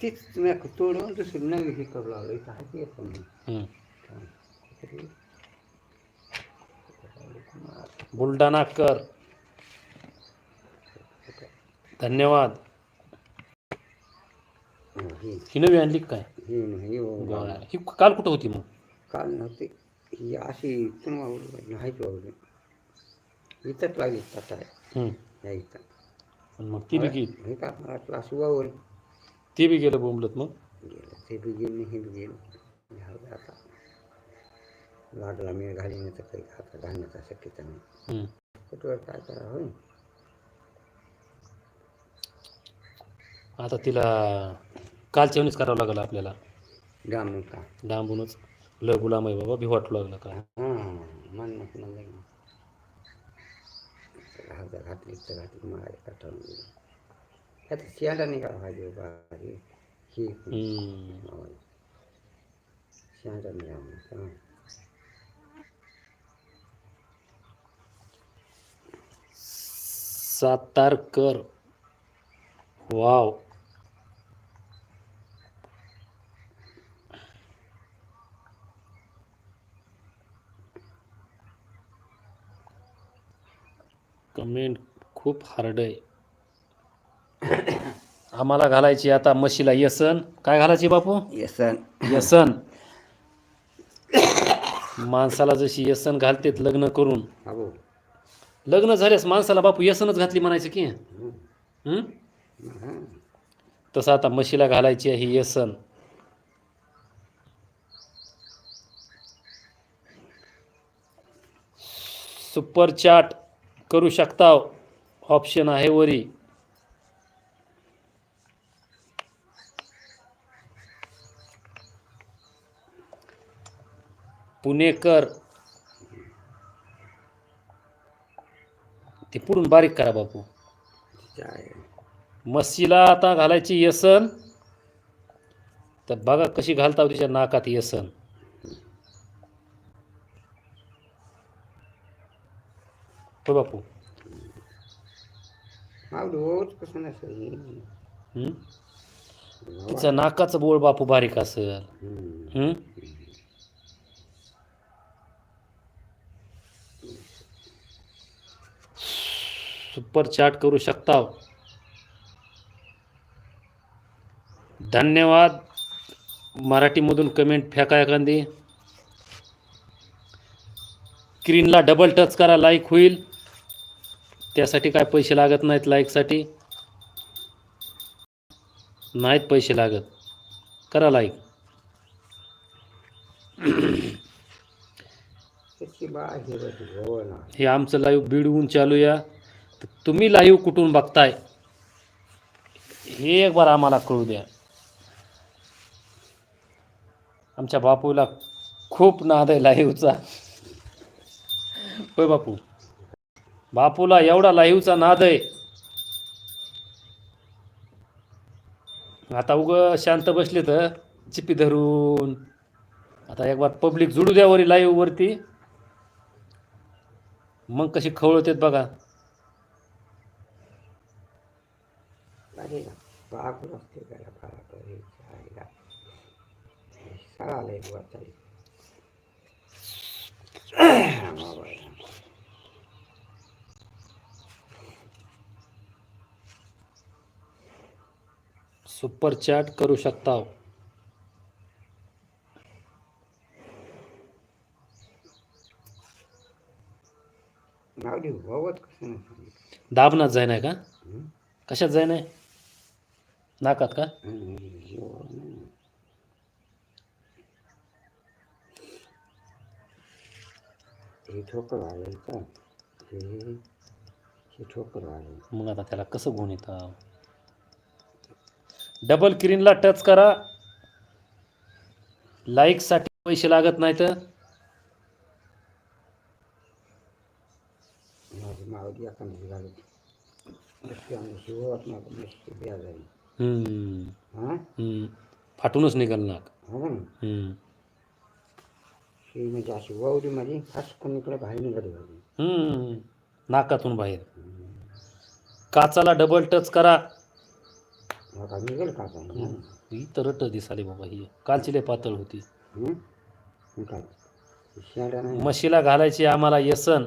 तीच तुम्ही तोडून दुसरी हे करू लागलो इथं आहे की पण हं. बुलढाणा कर धन्यवाद. ही. नवी आणली काय? ही नाही हो. ही काल कुठं होती मग? काल नव्हती. ही अशी तुम्हा नाही आवडली इथंच लागली आता. हं. या इथं. पण मग ती बी गेली हे का मला क्लास वावर ते बी गेलं बोंबलत मग? गेलं ते बी गेलं हे बी गेलं. झालं आता. लागला मी घालीन तर काही आता घालण्याचा शक्यता नाही. हं. कुठवर काय करा होय? आता तिला कालच्यावणीच करावं लागलं आपल्याला. डांबून का? डांबूनच. लय गुलाम आहे बाबा भी वाटू लागलं का? हां मन म्हणलं घातली तर घातली मला कटाळून गेलं आता शियाला निघाला पाहिजे बारी ही हं. शियाला निघाला सातारकर वाव कमेंट खूप हार्ड आहे。आम्हाला घालायची आता म्हशीला यसन. काय घालायची बापू? येसन. यसन. माणसाला जशी यसन घालतेत लग्न करून. लग्न झाल्यास माणसाला बापू यसनच घातली म्हणायचं की? हां? तसं आता म्हशीला घालायची आहे येसन. सुपर चाट करू शकता ऑप्शन आहे वरी. पुणेकर. ते पुढून बारीक करा बापू. म्हशीला आता घालायची येसन. तर बघा कशी घालता तिच्या नाकात येसन. हो बापू. हं? तिचं नाकाचं बोळ बापू बारीक असेल हम्म. हं? सुपर चॅट करू शकता धन्यवाद. मराठीमधून कमेंट फेका एखादी. स्क्रीनला डबल टच करा लाईक होईल. त्यासाठी काय पैसे लागत नाहीत लाईकसाठी नाहीत पैसे लागत. करा लाईक हो आमचं लाईव्ह बिडवून चालू या तुम्ही लाईव्ह कुठून बघताय? हे एक बार आम्हाला कळू द्या. आमच्या बापूला खूप नाद आहे लाईव्हचा होय बापू. बापूला एवढा लाईव्हचा नाद आहे. आता उग शांत बसले तर चिपी धरून. आता एक बार पब्लिक जुडू द्या वरी लाईव्ह वरती. मग कशी खवळतेत बघा. अरे पाकून असते त्याला फारा करे आईला सळाला एक वाचाई सुपर चॅट करू शकता दाबनात जाय नाही का? कशात जाय नाही नाकात का? हं, ठोकर आलं का? हे ठोकर आलं मग आता त्याला कसं गुण येतं? डबल स्क्रीनला टच करा. लाईकसाठी पैसे लागत नाहीत. माझी मावली आता शिवत नाही हम्म, हां? हम्म. फाटूनच निघाल नाक. हो ना हम्म, ही म्हणजे अशी वावरीमध्ये हसकून इकडे बाहेर निघाली होती हम्म. नाकातून बाहेर. काचाला डबल टच करा. आता निघेल का आता हं? ही तर रट दिसाली बाबा ही. कालची लय पातळ होती. हं? मग काय शेंड्या नाही. म्हशीला घालायची आम्हाला येसन.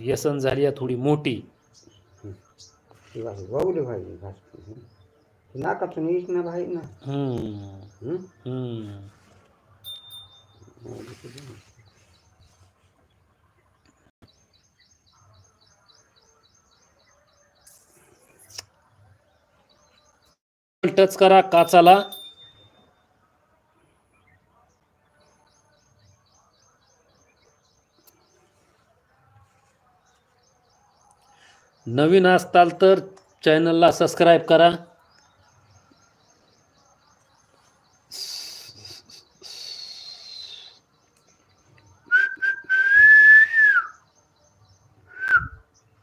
येसन झाली आहे थोडी मोठी. ती बाई वावली पाहिजे घास हं? ती नाकातून येत ना ना? हम्म। हम्म। टच करा काचाला. नवीन असताल तर चॅनलला सबस्क्राईब करा.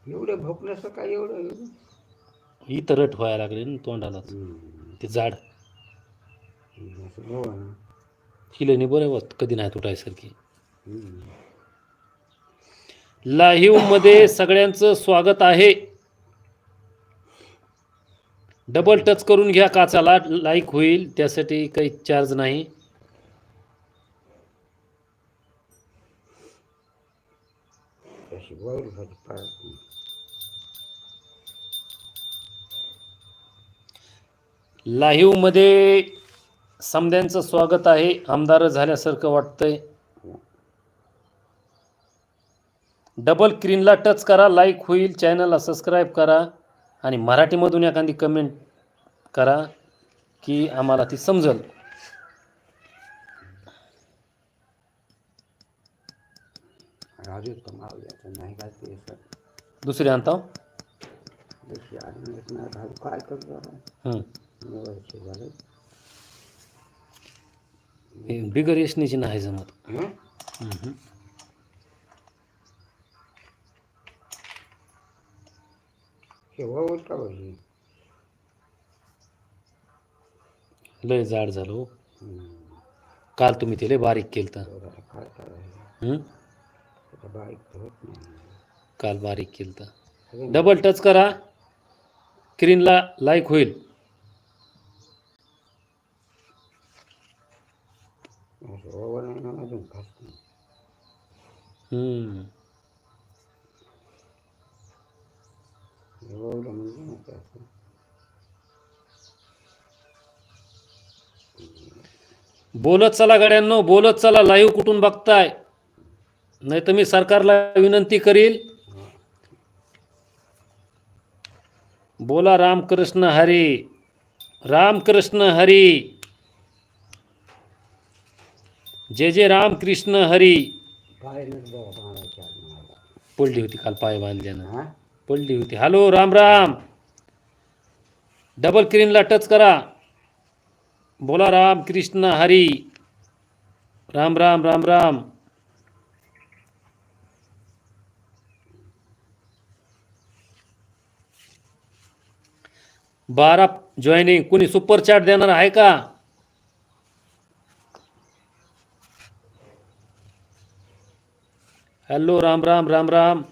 एवढं नसतं काय एवढं? ही तर रट व्हायला लागली ना तोंडाला. ते जाड असं बघा ना. बरं कधी नाही तुटायसारखी. लाईव्ह सगळ्यांचं स्वागत आहे. डबल टच करून घ्या काचाला लाईक होईल त्यासाठी काही चार्ज नाही. अशी समद्यांचं स्वागत आहे. आमदार झाल्यासारखं वाटतंय. डबल स्क्रीनला टच करा लाईक होईल. चॅनलला सबस्क्राईब करा. आणि मराठीमधून एखादी कमेंट करा की आम्हाला ती समजल. दुसरी आणता बिगर यशनीची नाही जमत. हं? हम्म. हे वावल का पाहिजे लय जाड झालो हं. काल तुम्ही ते लय बारीक केलं काय करायचं आता बारीक होत नाही काल बारीक केलं डबल टच करा स्क्रीनला लाईक होईल असं नाही ना अजून नाही. हम्म. म्हणजे. बोलत चला गड्यांनो बोलत चला. लाईव्ह कुठून बघताय? नाही तर मी सरकारला विनंती करील. बोला रामकृष्ण हरी. रामकृष्ण हरी. जय जय रामकृष्ण हरी. पडली होती काल पाय बांधल्यानं? पडली होती. हॅलो राम राम. डबल क्रीनला टच करा. बोला राम कृष्ण हरी. राम राम राम राम. बारा जॉईनिंग कुणी सुपर चॅट देणार आहे का? हॅलो राम राम राम राम.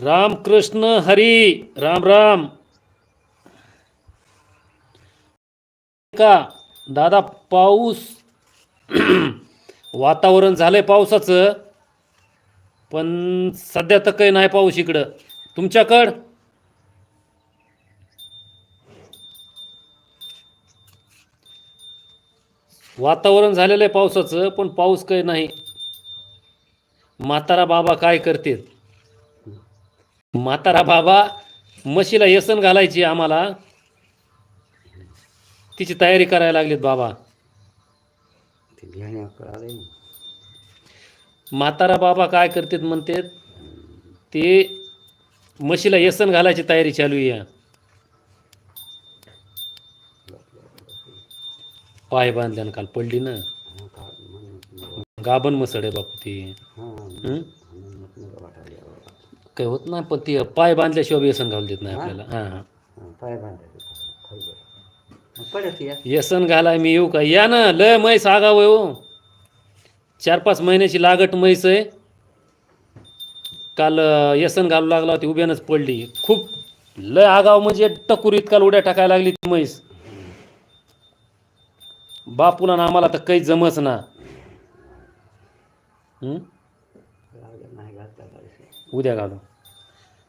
रामकृष्ण हरी राम राम. का दादा पाऊस वातावरण झालंय पावसाचं पण सध्या तर काही नाही पाऊस इकडं. तुमच्याकड? वातावरण झालेलं आहे पावसाचं पण पाऊस काही नाही. म्हातारा बाबा काय करते म्हातारा बाबा म्हशीला येसन घालायची आम्हाला. तिची तयारी करायला लागलीत बाबा. म्हातारा बाबा काय करतात म्हणतात ते म्हशीला येसन घालायची तयारी चालू आहे पाय बांधल्यानं काल पडली ना. गाभण मसड आहे बापू ती. हं? काही होत नाही पण ती पाय बांधल्याशिवाय व्यसन घालू देत नाही आपल्याला. हां हां. पाय बांधायचे. खाली परत या. व्यसन घालाय मी येऊ का? या ना लय म्हैस आगाव आहे हो. चार पाच महिन्याची लागट म्हैस आहे. काल व्यसन घालू लागला होती उभ्यानंच पडली. खूप लय आगाव म्हणजे टकुरीत काल उड्या टाकायला लागली ती म्हैस. बापूला ना आम्हाला तर काही जमच ना. उद्या घालू.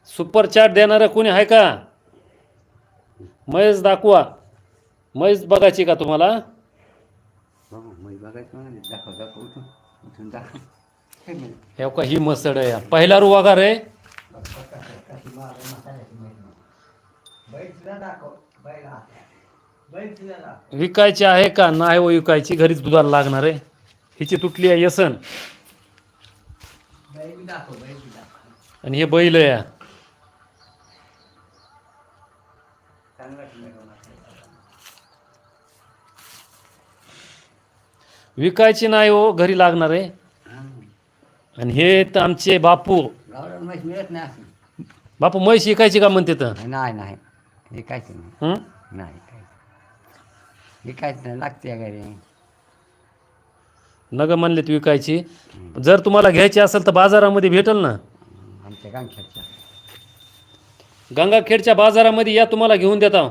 सुपर चाट देणारं कोणी आहे का? म्हैस दाखवा. म्हैस बघायची का तुम्हाला? हो का ही मसड आहे. पहिला रू वगार आहे विकायची आहे का? नाही हो विकायची. घरीच दुधाला लागणार आहे. हिची तुटली आहे यसन. आणि हे बैल आहे चांगला ठिकाण आहे. विकायची नाही हो घरी लागणार आहे. आणि हे तर आमचे बापू. गावरान म्हैस मिळत नाही असं बापू म्हैस विकायची का म्हणते तर? नाही नाही. विकायचं नाही. हं? नाही काय विकायचं नाही लागते घरी. नग म्हणलेत विकायची. जर तुम्हाला घ्यायची असेल तर बाजारामध्ये भेटेल ना. आमच्या गांगशाच्या गंगाखेडच्या बाजारामध्ये या तुम्हाला घेऊन देता.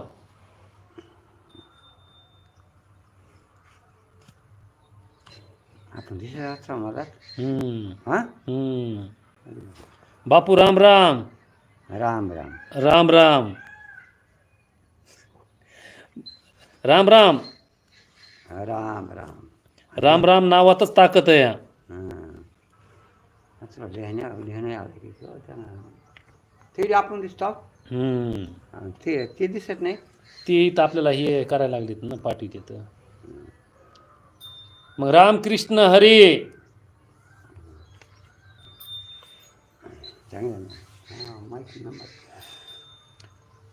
मला हम्म, हां? हम्म. बापू राम राम. राम राम. राम राम. राम राम. राम राम. राम राम नावातच ताकद आहे. हां. लिहिण्या लिहिण्या आलं की किंवा त्यांना ते आपण दिसतो. हम्म. हां, ते ते दिसत नाही. ती तर आपल्याला हे करायला लागलीत ना पाठी तिथं. मग रामकृष्ण हरी. चांगलं ना? हां माहिती नंबर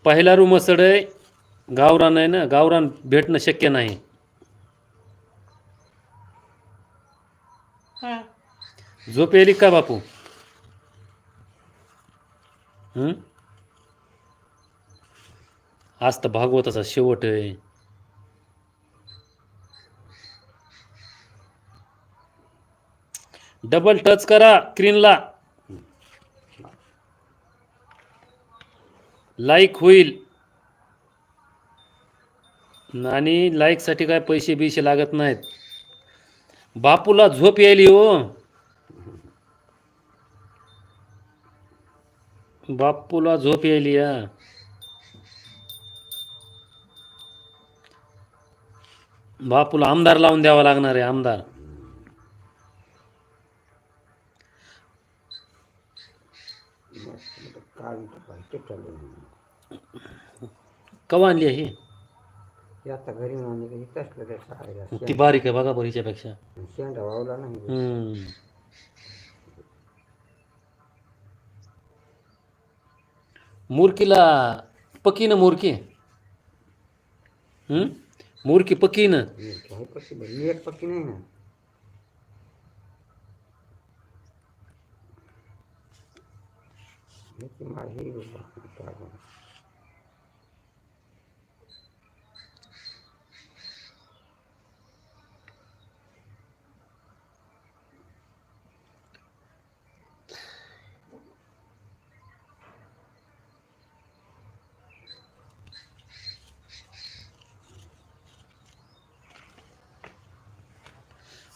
पहिला रूम असड आहे. गावरान आहे ना गावरान भेटणं शक्य नाही. झोप येली का बापू? हं? आज तर भागवताचा शेवट आहे. डबल टच करा स्क्रीनला लाईक होईल. आणि लाईकसाठी काय पैसे बिशे लागत नाहीत. बापूला झोप यायली हो. बापूला झोप यायली या बापूला आमदार लावून द्यावा लागणार आहे आमदार. कवा आणली आहे आता घरी म्हणजे कसलं ती बारीक आहे बघा बरं हिच्यापेक्षा शेंडा. वावला नाही. हम्म. मुरकीला पकी ना मुरकी हम्म? मूर्ख पक्की ना पक्की बरं. पक्की ही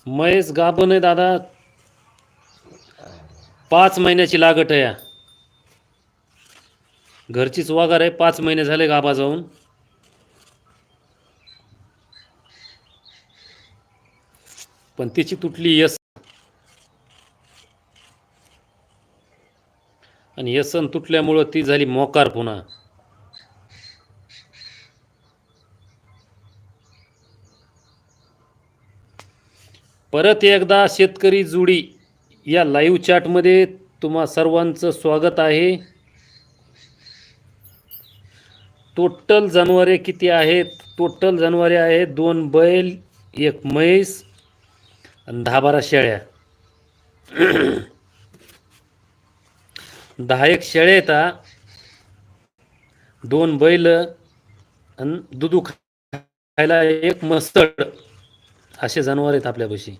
महेश गाभण आहे दादा. पाच महिन्याची लागट आहे या. घरचीच वागार आहे पाच महिने झाले गाभा जाऊन. पण तिची तुटली यस. आणि यसन तुटल्यामुळं ती झाली मोकार पुन्हा. परत एकदा शेतकरी जुडी या लाईव्ह चॅटमध्ये तुम्हा सर्वांचं स्वागत आहे. टोटल जनावरे किती आहेत? टोटल जनावरे आहेत दोन बैल एक म्हैस आणि दहा बारा शेळ्या. दहा एक शेळ्या येतात दोन बैल आणि दुधू खायला एक मस्तड. असे जनावर आहेत आपल्यापाशी.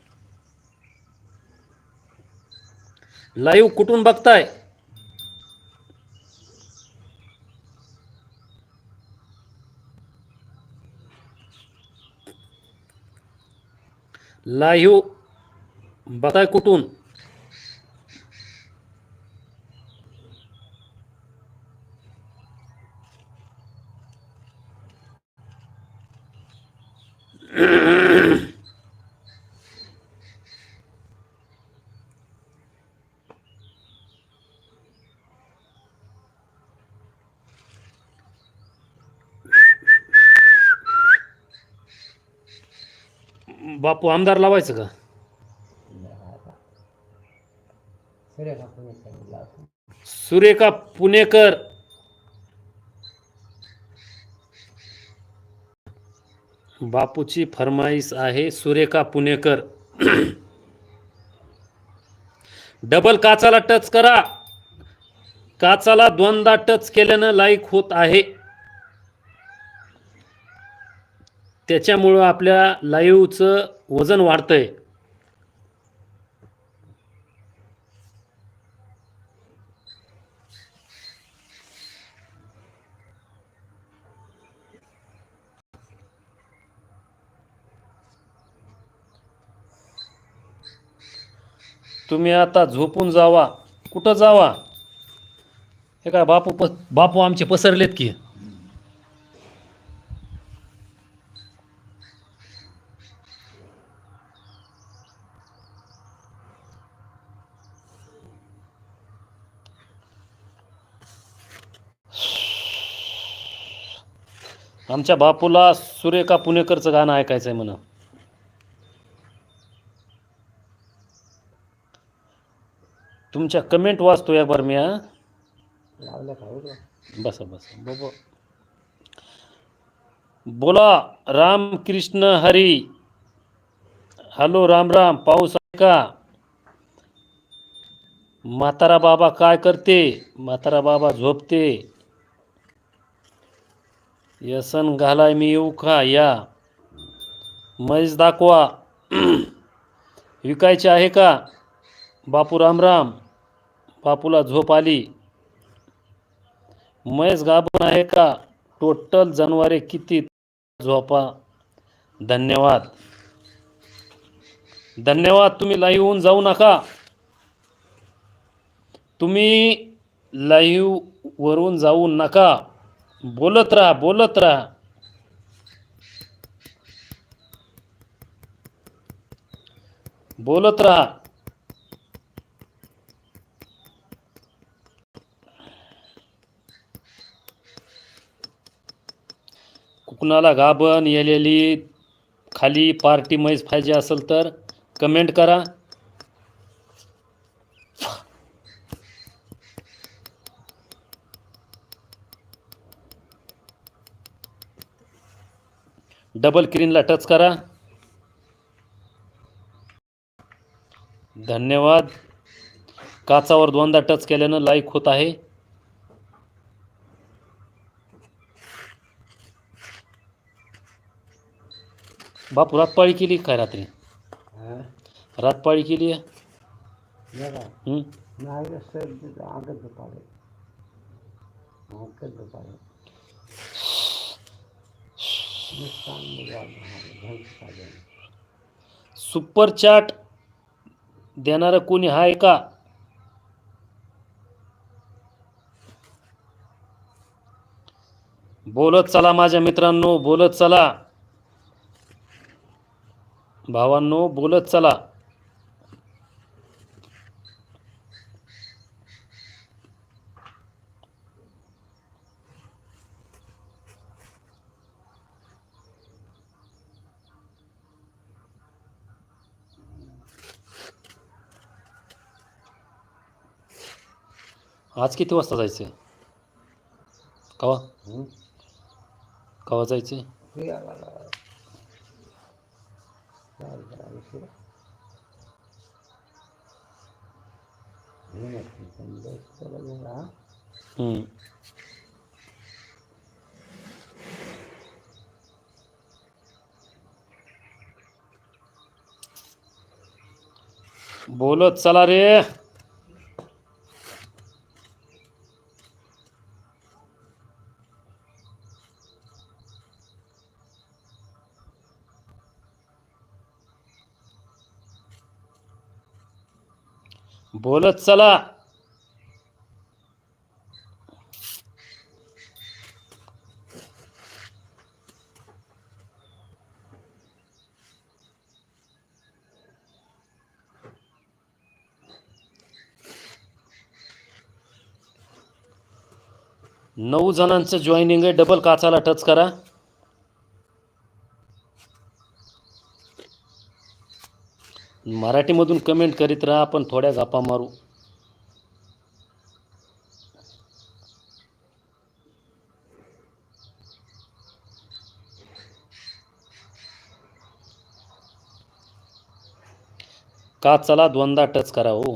लाईव्ह कुठून बघताय? लाईव्ह बघताय कुठून? बापू आमदार लावायचं का? सुरेखा पुणेकर. बापूची फरमाईश आहे सुरेखा पुणेकर. डबल काचाला टच करा. काचाला दोनदा टच केल्यानं लाईक होत आहे. त्याच्यामुळं आपल्या लाईव्हचं वजन वाढतंय. तुम्ही आता झोपून जावा. कुठं जावा? हे काय बापू प बापू आमचे पसरलेत की? आमच्या बापूला सुरेखा पुणेकरचं गाणं ऐकायचं आहे म्हणा. तुमच्या कमेंट वाचतो एक बार मी हा. बसा बसा. बाबा बोला रामकृष्ण हरी. हॅलो राम राम. पाऊस आहे का? म्हातारा बाबा काय करते? म्हातारा बाबा झोपते. यसन घालाय मी येऊ का या. म्हैस दाखवा. विकायचे आहे का? बापू रामराम बापूला झोप आली. म्हैस गाभण आहे का? टोटल जनावरे किती झोपा? धन्यवाद. धन्यवाद तुम्ही लाईव्ह होऊन जाऊ नका. तुम्ही लाईव्ह वरून जाऊ नका. बोलत राहा बोलत राहा. बोलत राहा. कुणाला गाभण येलेली खाली पार्टी मैज पाहिजे असेल तर कमेंट करा. डबल स्क्रीनला टच करा. धन्यवाद. काचावर दोनदा टच केल्यानं लाईक होत आहे. बापू रातपाळी केली काय रात्री? हां? रातपाळी केली? आहे सुपर चॅट देणारं कोणी आहे का? बोलत चला माझ्या मित्रांनो बोलत चला. भावांनो बोलत चला. आज किती वाजता जायचं कवा? कवा जायचं बोलत चला रे. बोलत चला. नऊ जणांचं जॉईनिंग आहे. डबल काचाला टच करा. मराठीमधून कमेंट करीत राहा आपण थोड्या गप्पा मारू. का चला दोनदा टच करा हो?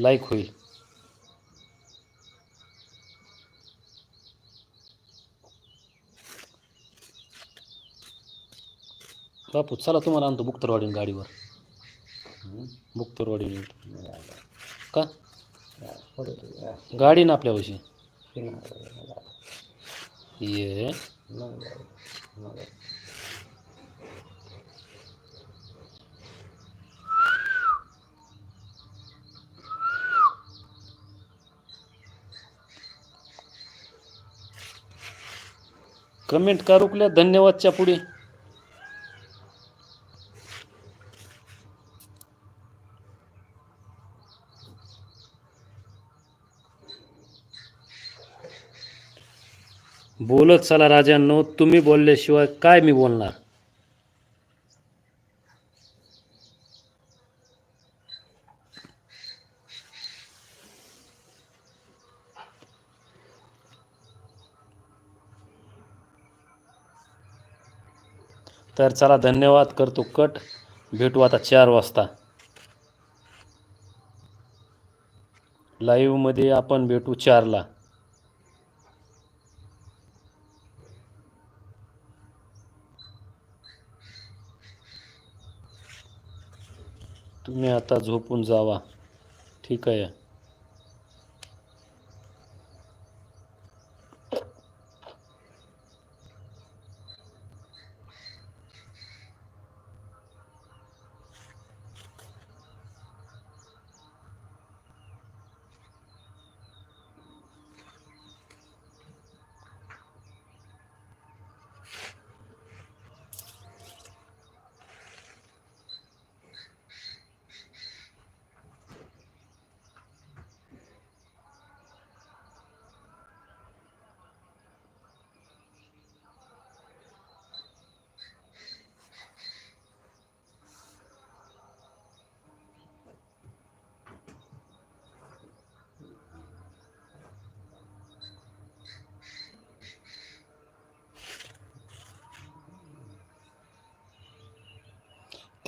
लाईक होईल. बापू चला तुम्हाला आणतो बुक्तरवाडीन गाडीवर. बुक्तरवाडीन का? गाडी ना आपल्यापाशी ये. कमेंट का रुकल्या? धन्यवादच्या पुढे. बोलत चला राजांनो तुम्ही बोलल्याशिवाय काय मी बोलणार? तर चला धन्यवाद करतो कट. भेटू आता चार वाजता. लाईव्हमध्ये आपण भेटू चारला. तुम्ही आता झोपून जावा. ठीक आहे.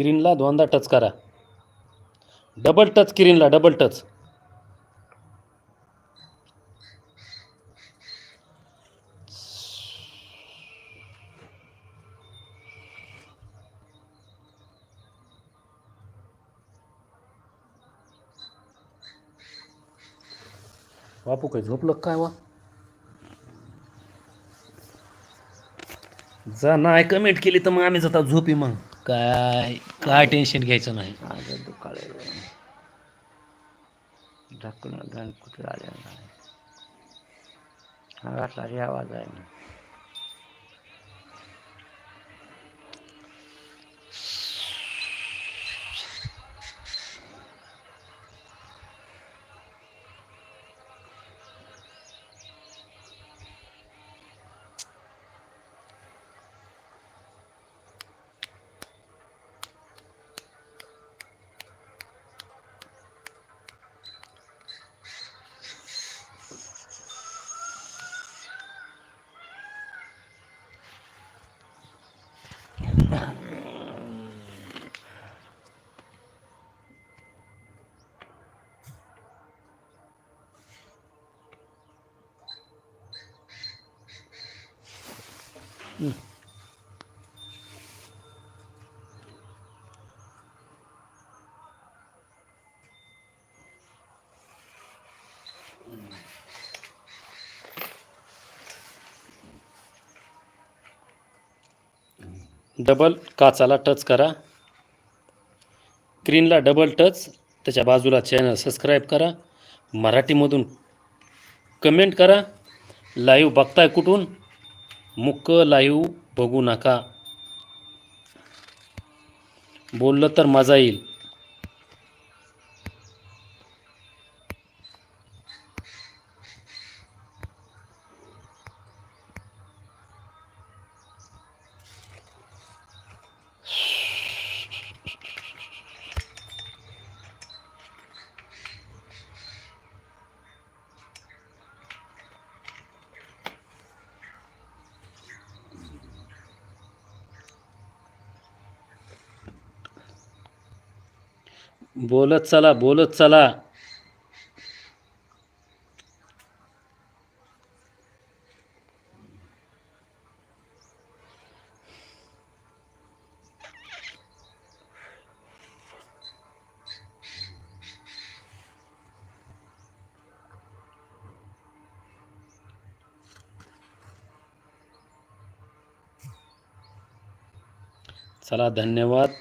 स्क्रीनला दोनदा टच करा. डबल टच स्क्रीनला डबल टच बापू काय झोपलं काय वा? जा नाही कमेंट केली तर मग आम्ही जाता झोपी मग. काय काय टेन्शन घ्यायचं नाही. माझं दुकाळे झाकून घाल कुठे आले नाही. हा सारी आवाज आहे ना. डबल काचाला टच करा. स्क्रीनला डबल टच त्याच्या बाजूला चॅनल सबस्क्राईब करा. मराठीमधून कमेंट करा. लाईव्ह बघताय कुठून? मुक्क लाईव्ह बघू नका. बोललं तर मजा येईल. बोलत चला बोलत चला. चला धन्यवाद.